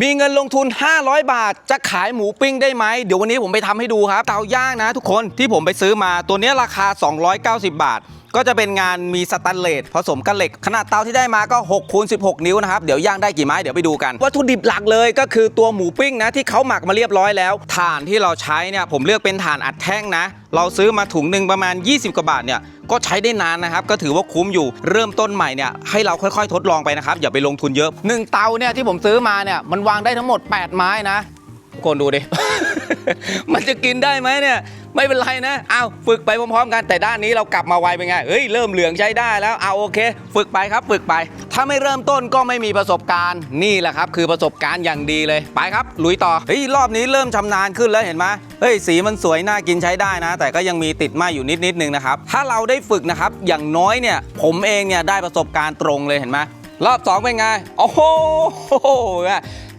มีเงินลงทุน 500 บาท จะขายหมูปิ้งได้ไหม เดี๋ยววันนี้ผมไปทำให้ดูครับ เตาย่างนะทุกคนที่ผมไปซื้อมาตัวนี้ราคา 290 บาท ก็จะเป็นงานมีสแตนเลสผสมกับเหล็ก ขนาดเตาที่ได้มาก็6คูณ16 นิ้วนะครับ เดี๋ยวย่างได้กี่ไม้เดี๋ยวไปดูกันวัตถุดิบหลักเลยก็คือตัวหมูปิ้งนะที่เขาหมักมาเรียบร้อยแล้วถ่านที่เราใช้เนี่ยผมเลือกเป็นถ่านอัดแท่งนะ เราซื้อมาถุงหนึ่งประมาณ 20 กว่าบาทเนี่ยก็ใช้ได้นานนะครับก็ถือว่าคุ้มอยู่เริ่มต้นใหม่เนี่ยให้เราค่อยๆ ทดลองไปนะครับอย่าไปลงทุนเยอะหนึ่งเตาเนี่ยที่ผมซื้อมาเนี่ยมันวางได้ทั้งหมด 8 ไม้นะทุกคนดูดิ มันจะกินได้ไหมเนี่ย ไม่เป็นไรนะเอาฝึกไปพร้อมๆ กันแต่ด้านนี้เรากลับมาไวเป็นไงเฮ้ยเริ่มเหลืองใช้ได้แล้วเอาโอเค ฝึกไปครับฝึกไป ถ้าไม่เริ่มต้นก็ไม่มีประสบการณ์นี่แหละครับ คือประสบการณ์อย่างดีเลยไปครับ ลุยต่อเฮ้ยรอบนี้เริ่มชำนาญขึ้นแล้วเห็นไหมเฮ้ยสีมันสวยน่ากินใช้ได้นะ แต่ก็ยังมีติดไหมอยู่นิดๆนึงนะครับถ้าเราได้ฝึกนะครับอย่างน้อยเนี่ยผมเองเนี่ยได้ประสบการณ์ตรงเลยเห็นไหมรอบสองเป็นไง โอ้โห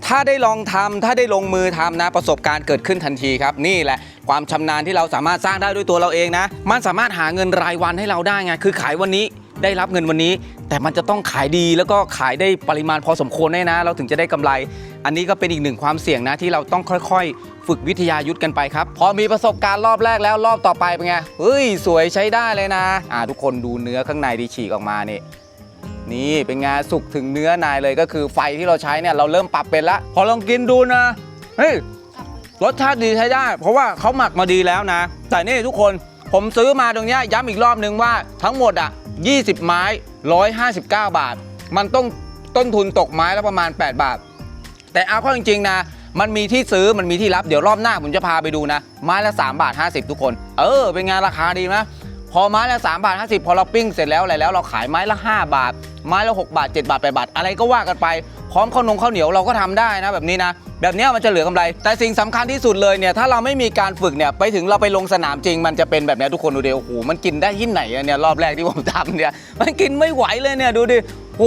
ถ้าได้ลองทำถ้าได้ลงมือทำนะประสบการณ์เกิดขึ้นทันทีครับนี่แหละความชำนาญที่เราสามารถสร้างได้ด้วยตัวเราเองนะ มันสามารถหาเงินรายวันให้เราได้ไงคือขายวันนี้ได้รับเงินวันนี้ แต่มันจะต้องขายดีแล้วก็ขายได้ปริมาณพอสมควรแน่นะ เราถึงจะได้กำไร อันนี้ก็เป็นอีกหนึ่งความเสี่ยงนะที่เราต้องค่อยๆ ฝึกวิทยายุทธกันไปครับพอมีประสบการณ์รอบแรกแล้วรอบต่อไปเป็นไงเฮ้ยสวยใช้ได้เลยนะอ่าทุกคนดูเนื้อข้างในดีฉีกออกมานี่ นี่เป็นไงสุกถึงเนื้อนายเลยก็คือไฟที่เราใช้เนี่ยเราเริ่มปรับเป็นละพอลองกินดูนะเฮ้ยรสชาติดีใช้ได้ เพราะว่าเขาหมักมาดีแล้วนะ แต่นี่ทุกคนผมซื้อมาตรงนี้ย้ำอีกรอบนึงว่าทั้งหมดอะ 20 ไม้ 159 บาท มันต้องต้นทุนตกไม้ละประมาณ 8 บาท แต่เอาเข้าจริงๆนะมันมีที่ซื้อมันมีที่รับเดี๋ยวรอบหน้าผมจะพาไปดูนะ ไม้ละ 3 บาท 50 ทุกคน เออ เป็นไงราคาดีไหม พอไม้ละ3บาท50 พอเราปิ้งเสร็จแล้วอะไรแล้วเราขายไม้ละ 5 บาท ไม้ละ 6 บาท 7 บาท 8 บาท อะไรก็ว่ากันไป พร้อมข้าวนงข้าวเหนียวเราก็ทำได้นะแบบนี้นะ แบบนี้มันจะเหลือกำไร แต่สิ่งสำคัญที่สุดเลยเนี่ยถ้าเราไม่มีการฝึกเนี่ยไปถึงเราไปลงสนามจริง มันจะเป็นแบบนี้ทุกคนดูดิโอ้โหมันกินได้ที่ไหนอะเนี่ยรอบแรกที่ผมทำเนี่ยมันกินไม่ไหวเลยเนี่ยดูดิโห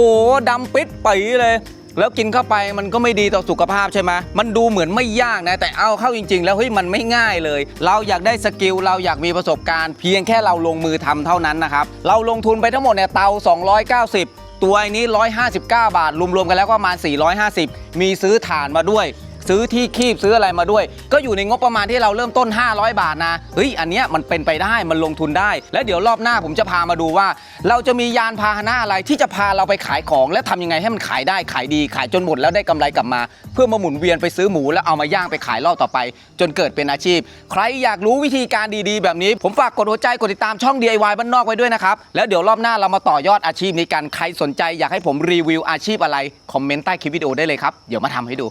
ดำปิดปีเลย แล้วกินเข้าไปมันก็ไม่ดีต่อสุขภาพใช่ไหมมันดูเหมือนไม่ยากนะ แต่เอาเข้าจริง ๆ แล้วเฮ้ยมันไม่ง่ายเลย เราอยากได้สกิลเราอยากมีประสบการณ์ เพียงแค่เราลงมือทำเท่านั้นนะครับเราลงทุนไปทั้งหมดเนี่ยเตา 290 ตัวไอ้นี้ 159 บาทรวมๆกันแล้วก็ประมาณ 450 มีซื้อฐานมาด้วย ซื้อที่คีบซื้ออะไรมาด้วย ก็อยู่ในงบประมาณที่เราเริ่มต้น 500 บาทนะเฮ้ยอันเนี้ยมันเป็นไปได้มันลงทุนได้ แล้วเดี๋ยวรอบหน้าผมจะพามาดูว่า เราจะมียานพาหนะอะไรที่จะพาเราไปขายของ และทำยังไงให้มันขายได้ขายดีขายจนหมดแล้วได้กำไรกลับมา เพื่อมาหมุนเวียนไปซื้อหมูแล้วเอามาย่างไปขายรอบต่อไป จนเกิดเป็นอาชีพ ใครอยากรู้วิธีการดีๆ แบบนี้ ผมฝากกดหัวใจกดติดตามช่อง DIY บ้านนอกไว้ด้วยนะครับแล้วเดี๋ยวรอบหน้าเรามาต่อยอดอาชีพนี้กันใครสนใจอยากให้ผมรีวิวอาชีพอะไรคอมเมนต์ใต้คลิปวิดีโอได้เลยครับเดี๋ยวมาทำให้ดู